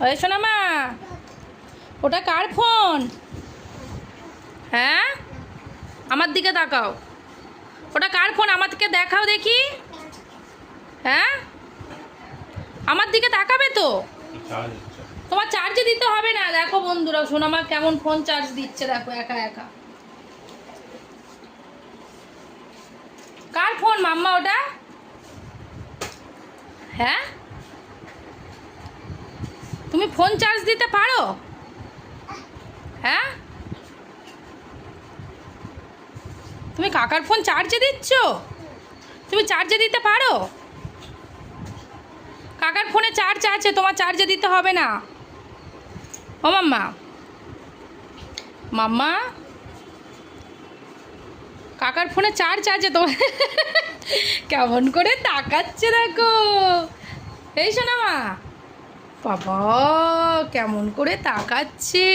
ওই শোনা মা ওটা কার ফোন? হ্যাঁ? আমার দিকে তাকাও। ওটা কার ফোন? আমার দিকে দেখাও দেখি। হ্যাঁ? আমার দিকে তাকাবে তো? তোমার চার্জে দিতে হবে না। দেখো বন্ধুরা, সোনামা কেমন ফোন চার্জ দিচ্ছে, দেখো, একা একা। কার ফোন মাম্মা ওটা? হ্যাঁ? তুমি ফোন চার্জ দিতে পারো? হ্যাঁ? তুমি কাকার ফোন চার্জে দিচ্ছ? তুমি চার্জে দিতে পারো? কাকার ফোনে চার্জ আছে, তোমার চার্জে দিতে হবে না। ও মাম্মা। মাম্মা? কাকার ফোনে চার্জ আছে তোমার। কেমন করে তাকাচ্ছে দেখো। এই শোনা মা বাবা, কেমন করে তাকাচ্ছে।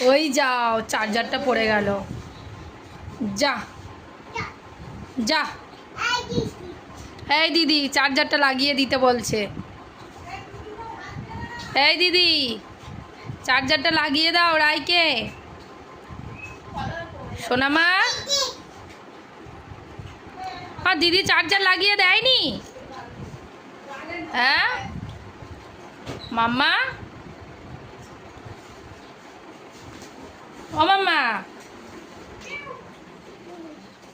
ওই যাও, চার্জারটা পড়ে গেল। যা। যা। এই দিদি, চার্জারটা লাগিয়ে দিতে বলছে। এই দিদি, চার্জারটা লাগিয়ে দাও রাইকে। সোনামা আর দিদি চার্জার লাগিয়ে দেয়নি? হ্যাঁ? মাম্মা? ও মাম্মা।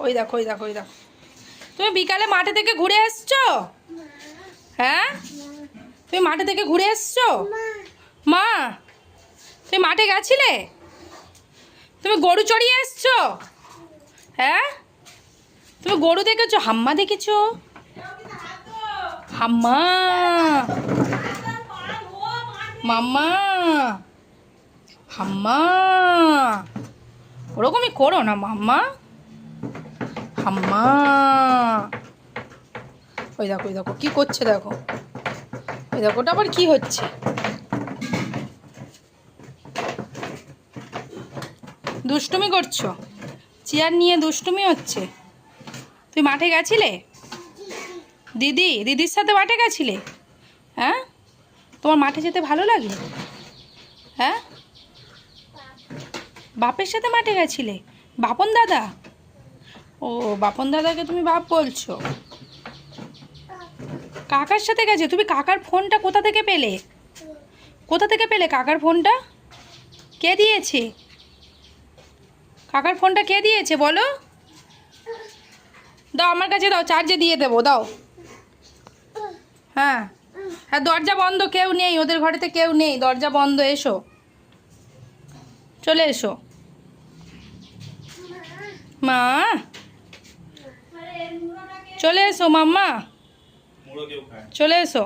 ওই দেখো ওই দেখো ওই দেখো। তুমি বিকালে মাঠে থেকে ঘুরে এসছো? হ্যাঁ? তুমি মাঠে থেকে ঘুরে এসছো? মা, তুমি মাঠে গেছিলে? তুমি গরু চড়িয়ে এসছো? হ্যাঁ? তুমি গরু দেখেছ? হাম্মা দেখেছ? হাম্মা। মাম্মা। হাম্মা। ওরকমই করো না, মাম্মা। হাম্মা। ওই দেখো ওই দেখো, কি করছে দেখো? ওই দেখো, ওটা আবার কি হচ্ছে? দুষ্টুমি করছ? চেয়ার নিয়ে দুষ্টুমি হচ্ছে? তুই মাঠে গেছিলে? দিদি, দিদির সাথে মাঠে গেছিলে? হ্যাঁ? তোমার মাঠে যেতে ভালো লাগে হ্যাঁ? বাপের সাথে মাঠে গেছিলে? বাপন দাদা? ও, বাপন দাদাকে তুমি বাপ বলছো? কাকার সাথে গেছে? তুমি কাকার ফোনটা কোথা থেকে পেলে? কোথা থেকে পেলে কাকার ফোনটা? কে দিয়েছে? কাকার ফোনটা কে দিয়েছে বলো? দাও আমার কাছে দাও চার্জে দিয়ে দেবো দাও। হ্যাঁ। হ্যাঁ দরজা বন্ধ কেউ নেই ওদের ঘরেতে কেউ নেই দরজা বন্ধ এসো। চলে এসো। মা। চলে এসো মাম্মা। চলে এসো।